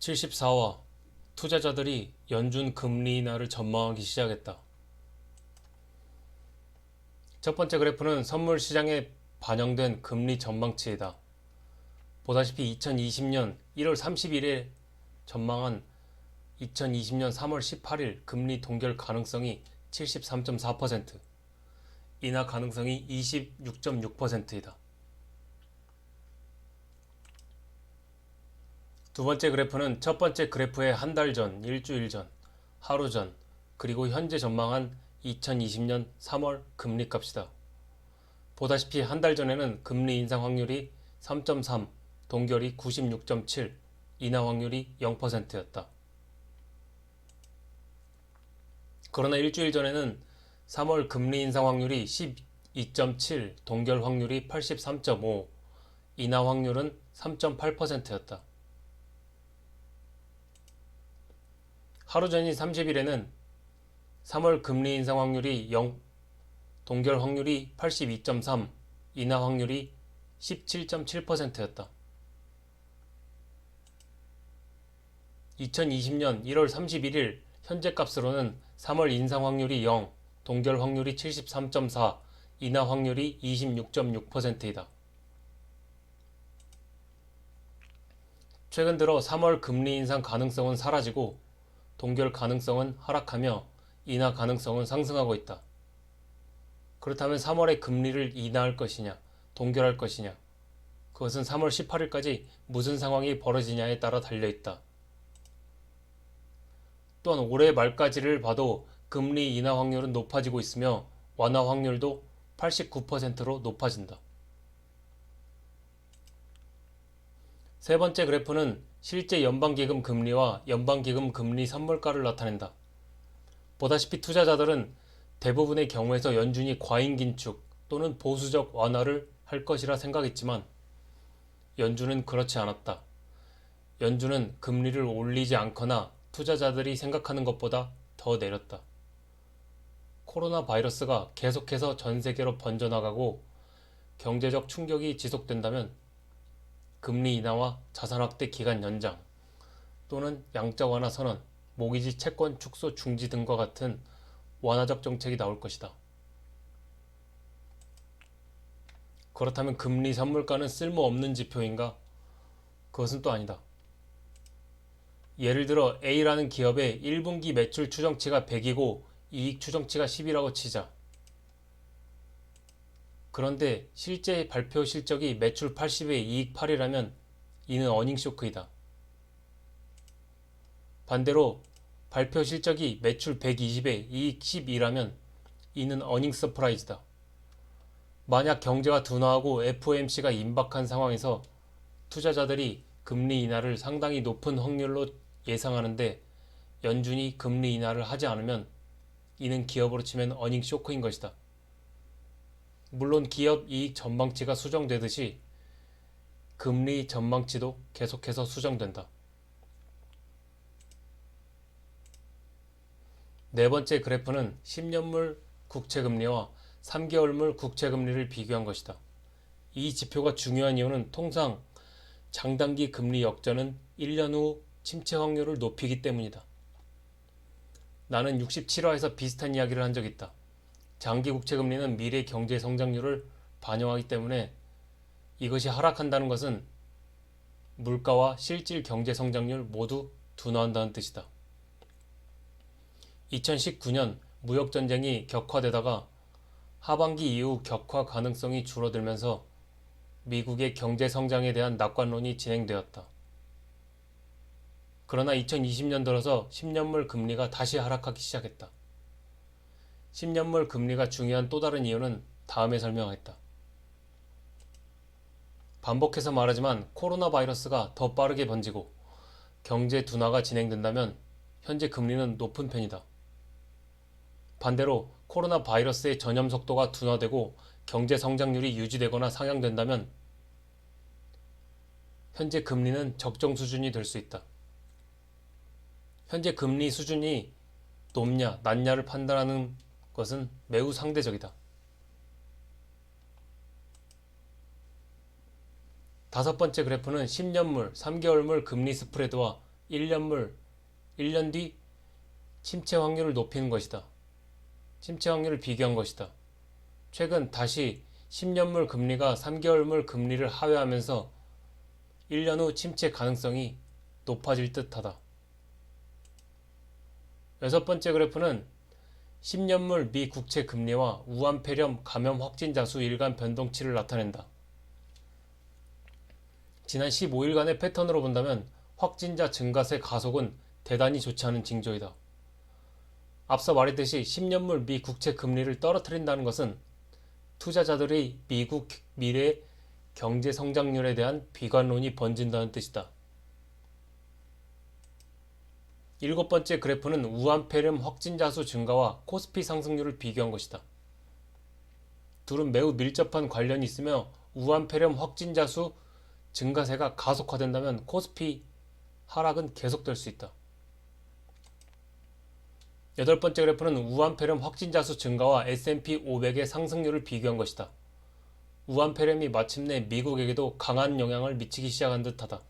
74화 투자자들이 연준 금리 인하를 전망하기 시작했다. 첫 번째 그래프는 선물 시장에 반영된 금리 전망치이다. 보다시피 2020년 1월 30일에 전망한 2020년 3월 18일 금리 동결 가능성이 73.4%, 인하 가능성이 26.6%이다. 두 번째 그래프는 첫 번째 그래프의 한 달 전, 일주일 전, 하루 전, 그리고 현재 전망한 2020년 3월 금리 값이다. 보다시피 한 달 전에는 금리 인상 확률이 3.3, 동결이 96.7, 인하 확률이 0%였다. 그러나 일주일 전에는 3월 금리 인상 확률이 12.7, 동결 확률이 83.5, 인하 확률은 3.8%였다. 하루 전인 30일에는 3월 금리 인상 확률이 0, 동결 확률이 82.3, 인하 확률이 17.7%였다. 2020년 1월 31일 현재 값으로는 3월 인상 확률이 0, 동결 확률이 73.4, 인하 확률이 26.6%이다. 최근 들어 3월 금리 인상 가능성은 사라지고 동결 가능성은 하락하며 인하 가능성은 상승하고 있다. 그렇다면 3월에 금리를 인하할 것이냐, 동결할 것이냐, 그것은 3월 18일까지 무슨 상황이 벌어지냐에 따라 달려있다. 또한 올해 말까지를 봐도 금리 인하 확률은 높아지고 있으며 완화 확률도 89%로 높아진다. 세 번째 그래프는 실제 연방기금 금리와 연방기금 금리 선물가를 나타낸다. 보다시피 투자자들은 대부분의 경우에서 연준이 과잉 긴축 또는 보수적 완화를 할 것이라 생각했지만 연준은 그렇지 않았다. 연준은 금리를 올리지 않거나 투자자들이 생각하는 것보다 더 내렸다. 코로나 바이러스가 계속해서 전 세계로 번져나가고 경제적 충격이 지속된다면 금리 인하와 자산 확대 기간 연장 또는 양자 완화 선언, 모기지 채권 축소 중지 등과 같은 완화적 정책이 나올 것이다. 그렇다면 금리 선물가는 쓸모없는 지표인가? 그것은 또 아니다. 예를 들어 A라는 기업의 1분기 매출 추정치가 100이고 이익 추정치가 10이라고 치자. 그런데 실제 발표 실적이 매출 80에 이익 8이라면 이는 어닝 쇼크이다. 반대로 발표 실적이 매출 120에 이익 12라면 이는 어닝 서프라이즈다. 만약 경제가 둔화하고 FOMC가 임박한 상황에서 투자자들이 금리 인하를 상당히 높은 확률로 예상하는데 연준이 금리 인하를 하지 않으면 이는 기업으로 치면 어닝 쇼크인 것이다. 물론 기업 이익 전망치가 수정되듯이 금리 전망치도 계속해서 수정된다. 네 번째 그래프는 10년물 국채금리와 3개월물 국채금리를 비교한 것이다. 이 지표가 중요한 이유는 통상 장단기 금리 역전은 1년 후 침체 확률을 높이기 때문이다. 나는 67화에서 비슷한 이야기를 한 적이 있다. 장기 국채 금리는 미래 경제 성장률을 반영하기 때문에 이것이 하락한다는 것은 물가와 실질 경제 성장률 모두 둔화한다는 뜻이다. 2019년 무역 전쟁이 격화되다가 하반기 이후 격화 가능성이 줄어들면서 미국의 경제 성장에 대한 낙관론이 진행되었다. 그러나 2020년 들어서 10년물 금리가 다시 하락하기 시작했다. 10년물 금리가 중요한 또 다른 이유는 다음에 설명하겠다. 반복해서 말하지만 코로나 바이러스가 더 빠르게 번지고 경제 둔화가 진행된다면 현재 금리는 높은 편이다. 반대로 코로나 바이러스의 전염 속도가 둔화되고 경제 성장률이 유지되거나 상향된다면 현재 금리는 적정 수준이 될 수 있다. 현재 금리 수준이 높냐, 낮냐를 판단하는 것은 매우 상대적이다. 다섯 번째 그래프는 10년물, 3개월물 금리 스프레드와 1년물 1년 뒤 침체 확률을 높이는 것이다. 침체 확률을 비교한 것이다. 최근 다시 10년물 금리가 3개월물 금리를 하회하면서 1년 후 침체 가능성이 높아질 듯하다. 여섯 번째 그래프는 10년물 미 국채 금리와 우한폐렴 감염 확진자 수 일간 변동치를 나타낸다. 지난 15일간의 패턴으로 본다면 확진자 증가세 가속은 대단히 좋지 않은 징조이다. 앞서 말했듯이 10년물 미 국채 금리를 떨어뜨린다는 것은 투자자들의 미국 미래 경제 성장률에 대한 비관론이 번진다는 뜻이다. 일곱 번째 그래프는 우한폐렴 확진자 수 증가와 코스피 상승률을 비교한 것이다. 둘은 매우 밀접한 관련이 있으며 우한폐렴 확진자 수 증가세가 가속화된다면 코스피 하락은 계속될 수 있다. 여덟 번째 그래프는 우한폐렴 확진자 수 증가와 S&P 500의 상승률을 비교한 것이다. 우한폐렴이 마침내 미국에게도 강한 영향을 미치기 시작한 듯하다.